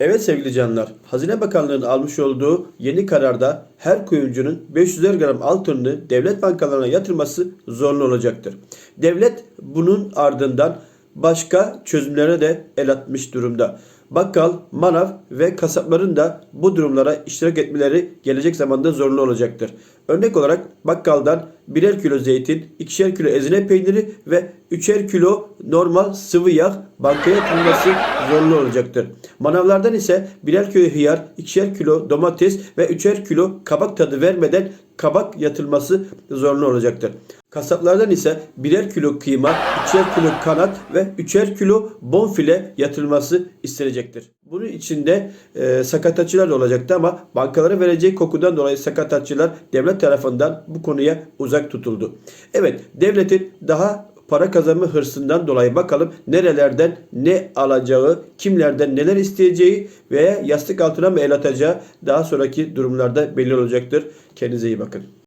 Evet sevgili canlar, Hazine Bakanlığı'nın almış olduğu yeni kararda her kuyumcunun 500'er gram altınını devlet bankalarına yatırması zorunlu olacaktır. Devlet bunun ardından başka çözümlere de el atmış durumda. Bakkal, manav ve kasapların da bu durumlara iştirak etmeleri gelecek zamanda zorunlu olacaktır. Örnek olarak bakkaldan birer kilo zeytin, ikişer kilo ezine peyniri ve üçer kilo normal sıvı yağ bankaya yatırılması zorunlu olacaktır. Manavlardan ise birer kilo hıyar, ikişer kilo domates ve üçer kilo kabak tadı vermeden kabak yatılması zorunlu olacaktır. Kasaplardan ise birer kilo kıyma, ikişer kilo kanat ve üçer kilo bonfile yatırılması istenecektir. Bunun içinde e, sakatatçılar da olacaktı ama bankalara vereceği kokudan dolayı sakatatçılar devlet tarafından bu konuya uzak tutuldu. Evet devletin daha para kazanma hırsından dolayı bakalım nerelerden ne alacağı, kimlerden neler isteyeceği veya yastık altına mı el atacağı daha sonraki durumlarda belli olacaktır. Kendinize iyi bakın.